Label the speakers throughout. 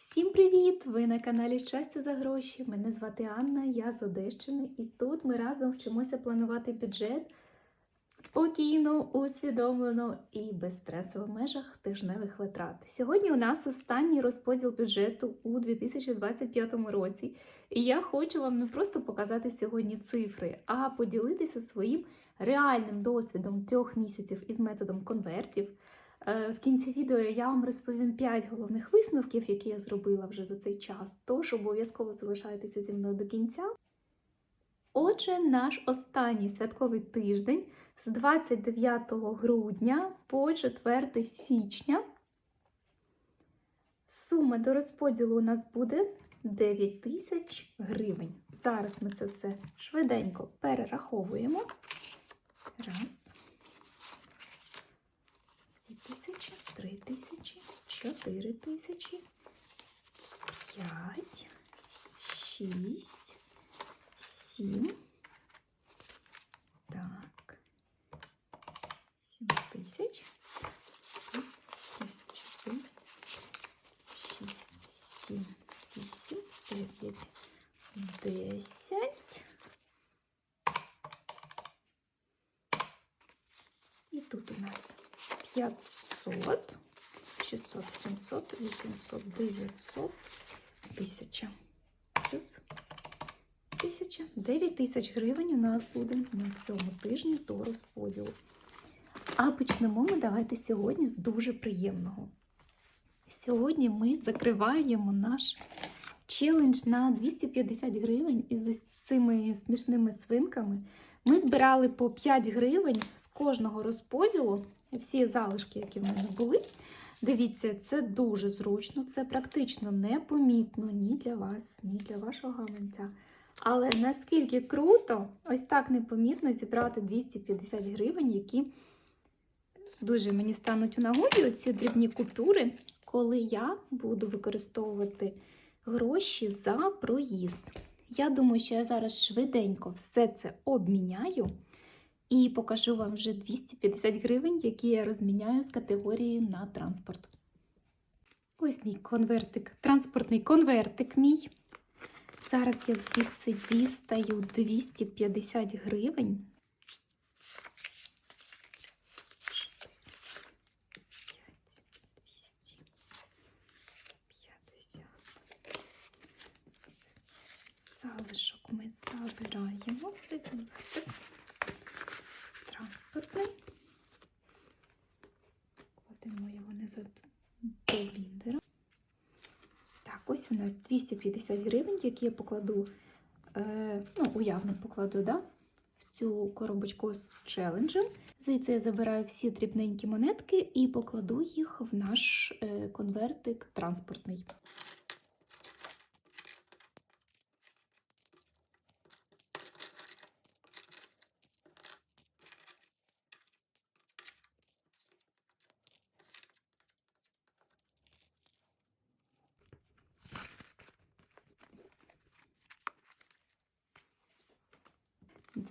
Speaker 1: Всім привіт! Ви на каналі Щастя за гроші. Мене звати Анна, я з Одещини, і тут ми разом вчимося планувати бюджет спокійно, усвідомлено і без стресу в межах тижневих витрат. Сьогодні у нас останній розподіл бюджету у 2025 році, і я хочу вам не просто показати сьогодні цифри, а поділитися своїм реальним досвідом трьох місяців із методом конвертів. Е, В кінці відео я вам розповім 5 головних висновків, які я зробила вже за цей час. Тож обов'язково залишайтеся зі мною до кінця. Отже, наш останній святковий тиждень з 29 грудня по 4 січня. Сума до розподілу у нас буде 9 тисяч гривень. Зараз ми це все швиденько перераховуємо. Раз. три тисячі, 4 тисячі, 5, 6, 7. Так. 7 тисяч. 4, 6, 7, 8, 9, И тут у нас 500. 600, 700, 800, 900, 1000. Плюс 1000. 9 тисяч гривень у нас буде на цьому тижні до розподілу. А почнемо ми давайте сьогодні з дуже приємного. Сьогодні ми закриваємо наш челендж на 250 гривень із цими смішними свинками. Ми збирали по 5 гривень з кожного розподілу, всі залишки, які в мене були. Дивіться, це дуже зручно, це практично непомітно ні для вас, ні для вашого гаманця. Але наскільки круто, ось так непомітно зібрати 250 гривень, які дуже мені стануть у нагоді ці дрібні купюри, коли я буду використовувати гроші за проїзд. Я думаю, що я зараз швиденько все це обміняю і покажу вам вже 250 гривень, які я розміняю з категорії на транспорт. Ось мій конвертик, транспортний конвертик мій. Зараз я звідси дістаю 250 гривень. Залишок ми забираємо. Це конвертик транспортний. Кладемо його назад до біндера. Так, ось у нас 250 гривень, які я покладу, е, ну, уявно покладу, да, в цю коробочку з челенджем. Звідси я забираю всі дрібненькі монетки і покладу їх в наш е, конвертик транспортний. –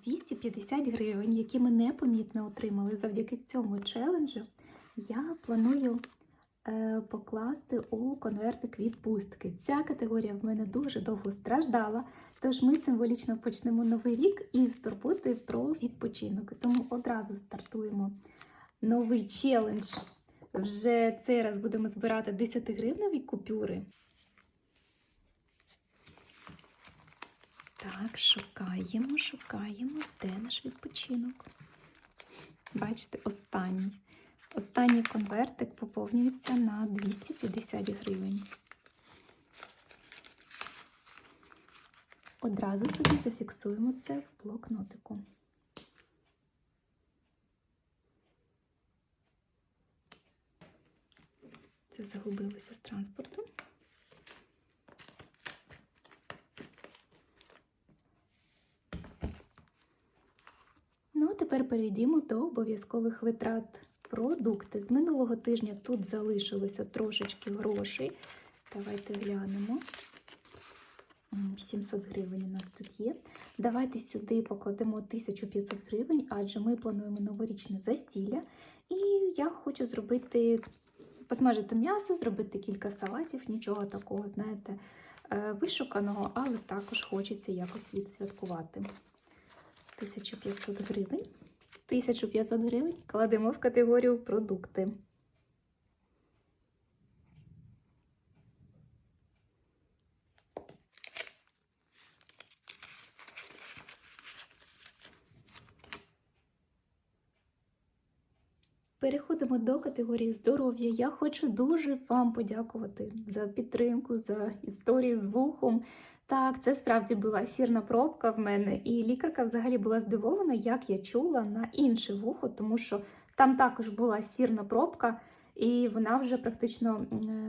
Speaker 1: 250 гривень, які ми непомітно отримали завдяки цьому челенджу, я планую е, покласти у конвертик відпустки. Ця категорія в мене дуже довго страждала, тож ми символічно почнемо новий рік із турботи про відпочинок. Тому одразу стартуємо новий челендж. Вже цей раз будемо збирати 10 гривневі купюри. Так, шукаємо, шукаємо, де наш відпочинок. Бачите, останній. Останній конвертик поповнюється на 250 гривень. Одразу собі зафіксуємо це в блокнотику. Це загубилося з транспорту. Тепер перейдімо до обов'язкових витрат. Продукти. З минулого тижня тут залишилося трошечки грошей. Давайте глянемо. 700 гривень у нас тут є. Давайте сюди покладемо 1500 гривень, адже ми плануємо новорічне застілля. І я хочу зробити посмажити м'ясо, зробити кілька салатів, нічого такого, знаєте, е, вишуканого, але також хочеться якось відсвяткувати. 1500 гривень. 1500 гривень кладемо в категорію продукти. Переходимо до категорії здоров'я. Я хочу дуже вам подякувати за підтримку, за історію з вухом. Так, це справді була сірна пробка в мене, і лікарка взагалі була здивована, як я чула на інше вухо, тому що там також була сірна пробка, і вона вже практично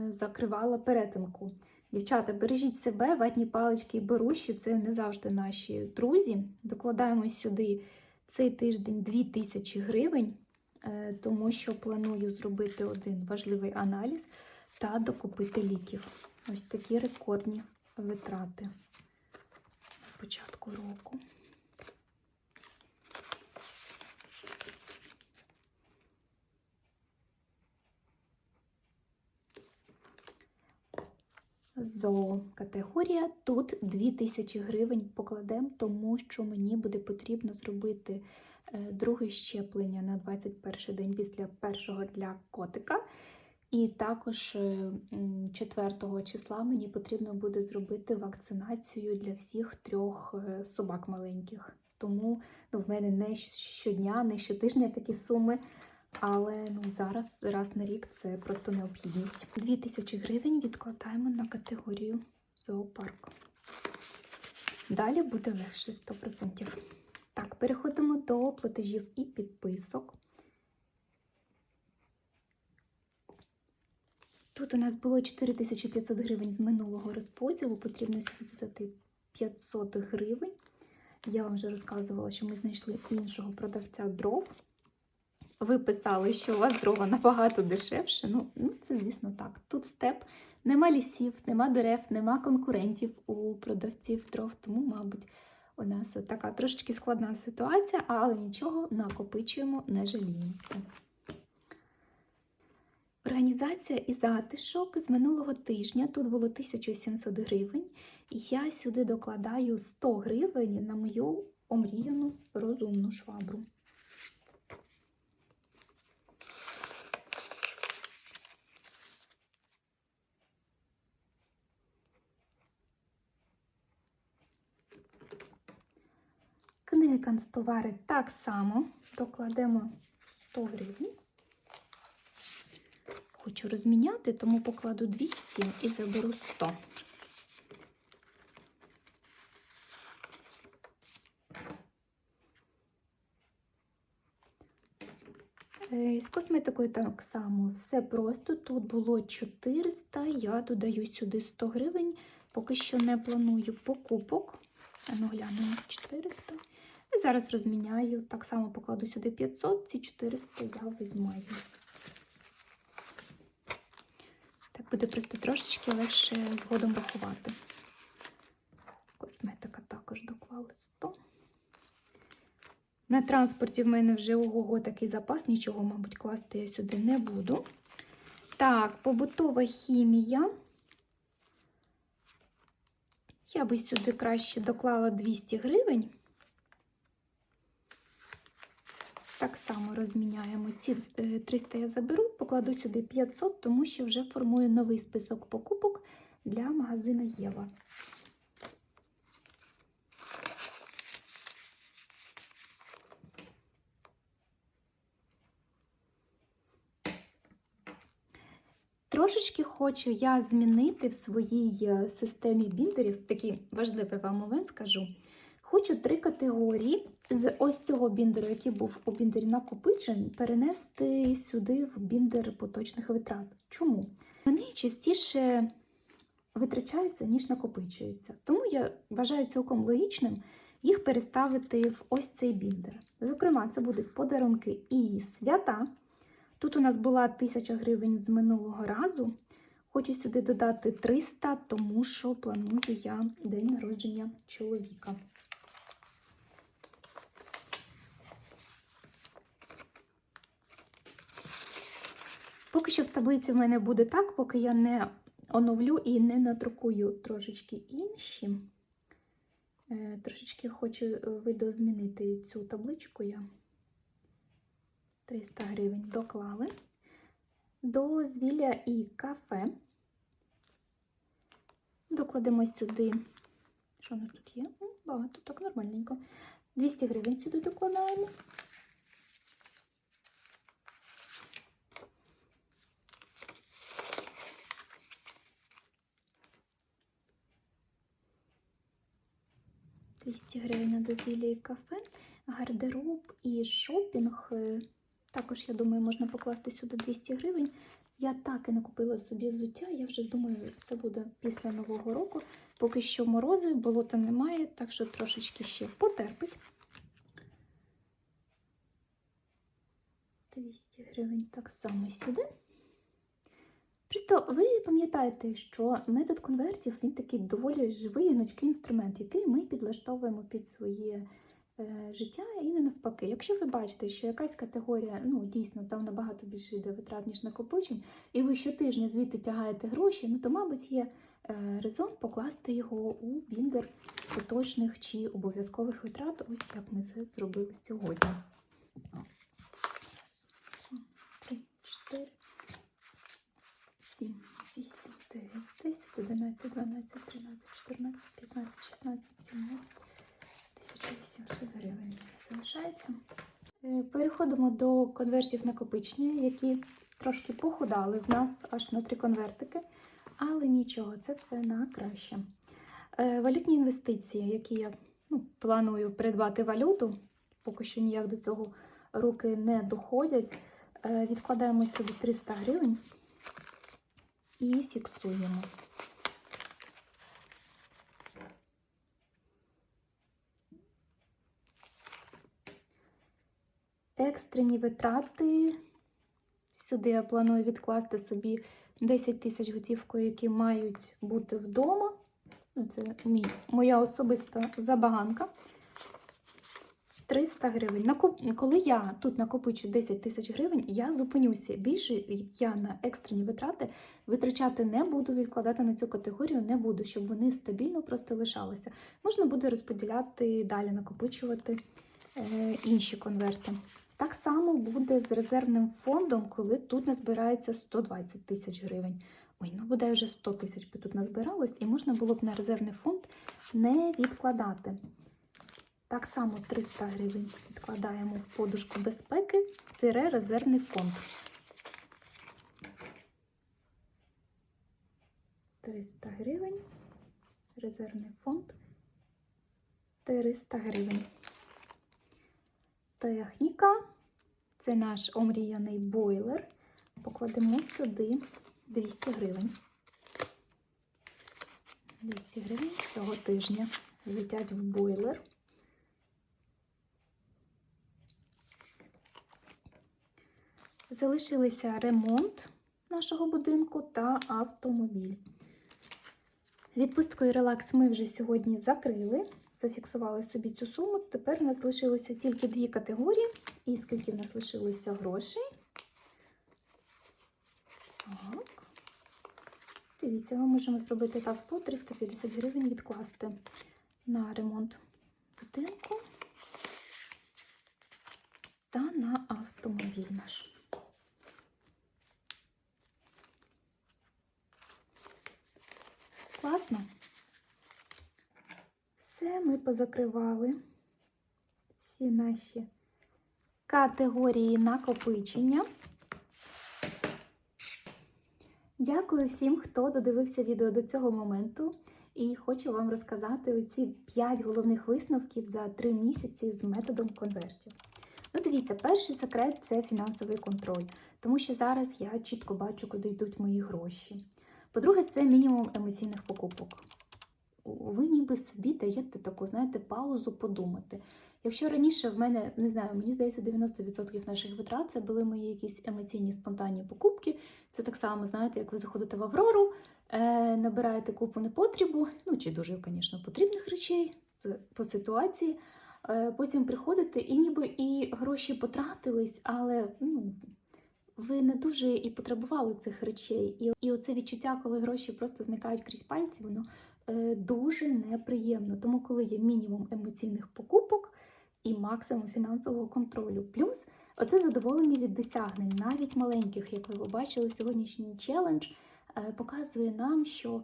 Speaker 1: закривала перетинку. Дівчата, бережіть себе, ватні палички і беруші це не завжди наші друзі. Докладаємо сюди цей тиждень 2000 гривень, е, тому що планую зробити один важливий аналіз та докупити ліків. Ось такі рекордні витрати на початку року. Зоокатегорія. Тут 2000 гривень покладемо, тому що мені буде потрібно зробити е, друге щеплення на 21 день після першого для котика. І також е, 4 числа мені потрібно буде зробити вакцинацію для всіх трьох е, собак маленьких. Тому ну, в мене не щодня, не щотижня такі суми. Але ну, зараз раз на рік це просто необхідність. 2000 гривень відкладаємо на категорію зоопарк. Далі буде легше 100%. Так, переходимо до платежів і підписок. Тут у нас було 4500 гривень з минулого розподілу, потрібно сюди додати 500 гривень. Я вам вже розказувала, що ми знайшли іншого продавця дров. Ви писали, що у вас дрова набагато дешевше. Ну, ну це, звісно, так. Тут степ, нема лісів, нема дерев, нема конкурентів у продавців дров, тому, мабуть, у нас така трошечки складна ситуація, але нічого, накопичуємо, не жаліємося. Організація і затишок з минулого тижня тут було 1700 гривень, і я сюди докладаю 100 гривень на мою омріяну розумну швабру. Книги канцтовари так само докладемо 100 гривень. Хочу розміняти, тому покладу 200 і заберу 100. Е, З косметикою так само все просто. Тут було 400, я додаю сюди 100 гривень. Поки що не планую покупок. Ну глянемо 400. І зараз розміняю. Так само покладу сюди 500, ці 400 я візьмаю. Так буде просто трошечки легше згодом рахувати. Косметика також доклали 100. На транспорті в мене вже ого-го такий запас, нічого, мабуть, класти я сюди не буду. Так, побутова хімія. Я би сюди краще доклала 200 гривень. Так само розміняємо. Ці е, 300 я заберу, покладу сюди 500, тому що вже формую новий список покупок для магазину Єва. Трошечки хочу я змінити в своїй е, системі біндерів, такий важливий вам момент скажу. Хочу три категорії з ось цього біндеру, який був у біндері накопичень, перенести сюди в біндер поточних витрат. Чому? Вони частіше витрачаються, ніж накопичуються. Тому я вважаю цілком логічним їх переставити в ось цей біндер. Зокрема, це будуть подарунки і свята. Тут у нас була 1000 гривень з минулого разу. Хочу сюди додати 300, тому що планую я день народження чоловіка. Поки що в таблиці в мене буде так, поки я не оновлю і не надрукую трошечки інші. Е, Трошечки хочу е, видозмінити цю табличку я. 300 гривень доклали. Дозвілля і кафе. Докладемо сюди. Що у нас тут є? Багато, так нормальненько. 200 гривень сюди докладаємо. «200 гривень на дозвілля і кафе, гардероб і шопінг. е, Також, я думаю, можна покласти сюди 200 гривень. Я так і не купила собі взуття. Я вже думаю, це буде після Нового року. Поки що морози, болота немає, так що трошечки ще потерпить. 200 гривень так само сюди. Просто ви пам'ятаєте, що метод конвертів він такий доволі живий гнучкий інструмент, який ми підлаштовуємо під своє е, життя і не навпаки. Якщо ви бачите, що якась категорія ну дійсно там набагато більше йде витрат, ніж накопичень, і ви щотижня звідти тягаєте гроші, ну то, мабуть, є е, резон покласти його у біндер поточних чи обов'язкових витрат, ось як ми це зробили сьогодні. Раз, два, три, чотири. 7, 8, 9, 10, 11, 12, 13, 14, 15, 16, 17, 1800 гривень залишається. Е, Переходимо до конвертів накопичення, які трошки похудали в нас аж на три конвертики, але нічого, це все на краще. Е, Валютні інвестиції, які я ну, планую придбати валюту, поки що ніяк до цього руки не доходять. Е, Відкладаємо сюди 300 гривень і фіксуємо. Екстрені витрати. Сюди я планую відкласти собі 10 тисяч готівкою, які мають бути вдома. Ну, Це мій, моя особиста забаганка. 300 гривень. Коли я тут накопичу 10 тисяч гривень, я зупинюся. Більше я на екстрені витрати витрачати не буду, відкладати на цю категорію не буду, щоб вони стабільно просто лишалися. Можна буде розподіляти далі, накопичувати е, інші конверти. Так само буде з резервним фондом, коли тут назбирається 120 тисяч гривень. Ой, ну буде вже 100 тисяч тут назбиралось, і можна було б на резервний фонд не відкладати. Так само 300 гривень відкладаємо в подушку безпеки тире резервний фонд. 300 гривень. Резервний фонд 300 гривень. Техніка. Це наш омріяний бойлер. Покладемо сюди 200 гривень. 200 гривень цього тижня летять в бойлер. Залишилися ремонт нашого будинку та автомобіль. Відпустку і релакс ми вже сьогодні закрили, зафіксували собі цю суму. Тепер у нас лишилося тільки дві категорії. І скільки в нас лишилося грошей? Так. Дивіться, ми можемо зробити так по 350 гривень відкласти на ремонт будинку та на автомобіль наш. Класно. Все ми позакривали. Всі наші категорії накопичення. Дякую всім, хто додивився відео до цього моменту. І хочу вам розказати оці 5 головних висновків за 3 місяці з методом конвертів. Ну, дивіться, перший секрет це фінансовий контроль, тому що зараз я чітко бачу, куди йдуть мої гроші. По-друге, це мінімум емоційних покупок. Ви ніби собі даєте таку, знаєте, паузу подумати. Якщо раніше в мене, не знаю, мені здається, 90% наших витрат це були мої якісь емоційні спонтанні покупки. Це так само, знаєте, як ви заходите в Аврору, е, набираєте купу непотрібу, ну чи дуже, звісно, потрібних речей по ситуації. Е, потім приходите і ніби і гроші потратились, але ну, ви не дуже і потребували цих речей. І, і оце відчуття, коли гроші просто зникають крізь пальці, воно е, дуже неприємно. Тому, коли є мінімум емоційних покупок і максимум фінансового контролю, плюс оце задоволення від досягнень, навіть маленьких, як ви бачили, сьогоднішній челендж е, показує нам, що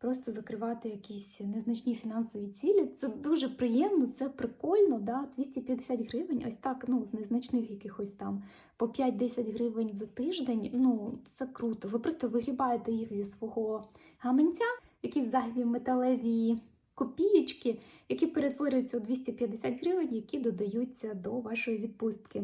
Speaker 1: просто закривати якісь незначні фінансові цілі це дуже приємно, це прикольно. Да? 250 гривень, ось так, ну, з незначних якихось там по 5-10 гривень за тиждень. Ну, це круто. Ви просто вигрібаєте їх зі свого гаманця, якісь зайві металеві копієчки, які перетворюються у 250 гривень, які додаються до вашої відпустки.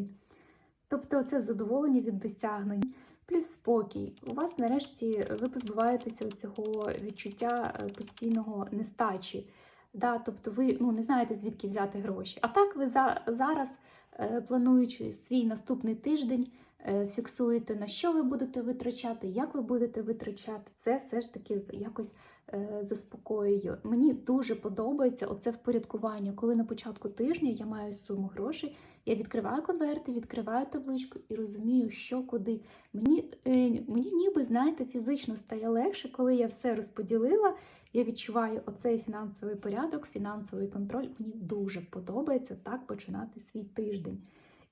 Speaker 1: Тобто це задоволення від досягнень, плюс спокій. У вас нарешті ви позбуваєтеся цього відчуття е, постійного нестачі. Да, тобто ви ну, не знаєте, звідки взяти гроші. А так ви за, зараз, е, плануючи свій наступний тиждень, е, фіксуєте, на що ви будете витрачати, як ви будете витрачати. Це все ж таки якось е, заспокоює. Мені дуже подобається оце впорядкування, коли на початку тижня я маю суму грошей, я відкриваю конверти, відкриваю табличку і розумію, що куди. Мені, е, мені ніби, знаєте, фізично стає легше, коли я все розподілила. Я відчуваю оцей фінансовий порядок, фінансовий контроль. Мені дуже подобається так починати свій тиждень.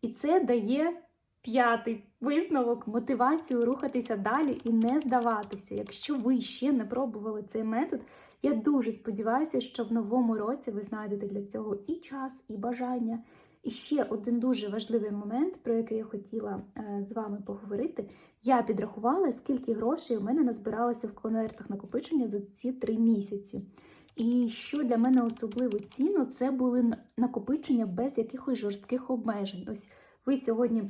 Speaker 1: І це дає п'ятий висновок, мотивацію рухатися далі і не здаватися. Якщо ви ще не пробували цей метод, я дуже сподіваюся, що в новому році ви знайдете для цього і час, і бажання. І ще один дуже важливий момент, про який я хотіла е, з вами поговорити. Я підрахувала, скільки грошей у мене назбиралося в конвертах накопичення за ці три місяці. І що для мене особливо цінно, це були накопичення без якихось жорстких обмежень. Ось ви сьогодні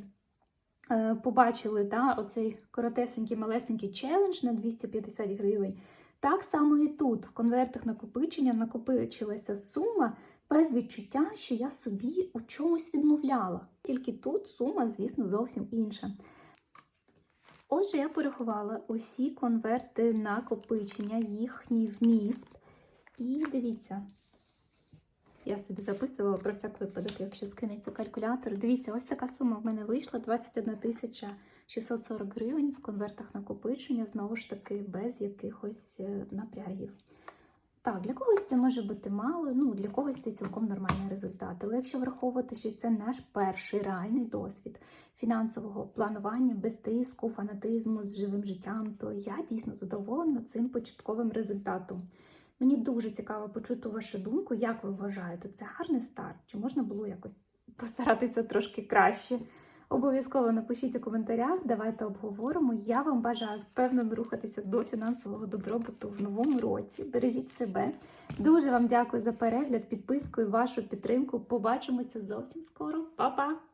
Speaker 1: е, побачили да, оцей коротесенький малесенький челендж на 250 гривень. Так само і тут в конвертах накопичення накопичилася сума без відчуття, що я собі у чомусь відмовляла. Тільки тут сума, звісно, зовсім інша. Отже, я порахувала усі конверти накопичення, їхній вміст. І дивіться, я собі записувала про всяк випадок, якщо скинеться калькулятор. Дивіться, ось така сума в мене вийшла: 21 тисяча 640 гривень в конвертах накопичення, знову ж таки, без якихось е, напрягів. Так, для когось це може бути мало, ну для когось це цілком нормальний результат. Але якщо враховувати, що це наш перший реальний досвід фінансового планування без тиску, фанатизму з живим життям, то я дійсно задоволена цим початковим результатом. Мені дуже цікаво почути вашу думку, як ви вважаєте, це гарний старт? Чи можна було якось постаратися трошки краще? Обов'язково напишіть у коментарях, давайте обговоримо. Я вам бажаю впевнено рухатися до фінансового добробуту в новому році. Бережіть себе. Дуже вам дякую за перегляд, підписку і вашу підтримку. Побачимося зовсім скоро. Па-па!